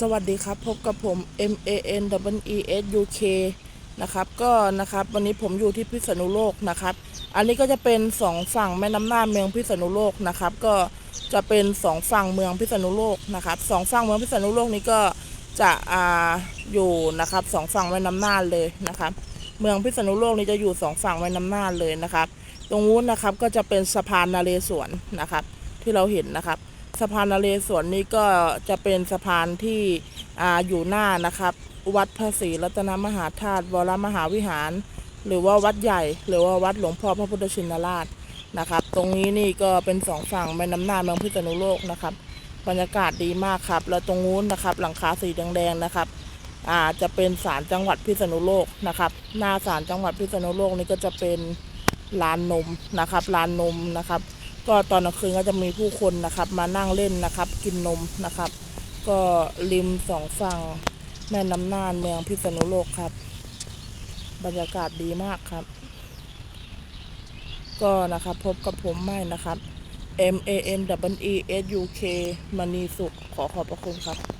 สวัสดีครับ พบกับผม M A N W E S U K นะครับก็นะครับวันนี้ผมอยู่ที่พิษณุโลกนะครับ อันนี้ก็จะเป็นสองฝั่งแม่น้ำน่านเมืองพิษณุโลกนะครับ ก็จะเป็นสองฝั่งเมืองพิษณุโลกนะครับสองฝั่งเมืองพิษณุโลกนี้ก็จะอ่าอยู่นะครับสองฝั่งแม่น้ำน่านเลยนะครับ เมืองพิษณุโลกนี้จะอยู่สองฝั่งแม่น้ำน่านเลยนะครับ ตรงนู้นนะครับก็จะเป็นสะพานนาเรศวรนะครับ ที่เราเห็นนะครับ สะพานนเรศวรนี้ก็จะเป็นสะพานที่ออยู่หน้านะครับ วัดพระศรีรัตนมหาธาตุวรมหาวิหาร หรือว่าวัดใหญ่ หรือว่าวัดหลวงพ่อพระพุทธชินราชนะครับ ตรงนี้นี่ก็เป็นสองฝั่งแม่น้ำน่านเมืองพิษณุโลกนะครับ บรรยากาศดีมากครับ แล้วตรงนู้นนะครับ หลังคาสีแดงๆนะครับอาจะเป็นศาลจังหวัดพิษณุโลกนะครับ หน้าศาลจังหวัดพิษณุโลกนี่ก็จะเป็นลานนมนะครับลานนมนะครับ ก็ตอนกลางคืนก็จะมีผู้คนนะครับ มานั่งเล่นนะครับ กินนมนะครับ ก็ริมสองฝั่งแม่น้ำน่านเมืองพิษณุโลกครับ บรรยากาศดีมากครับ ก็นะครับพบกับผมไม่นะครับ M A N W E S U K มณีสุขขอขอบพระคุณครับ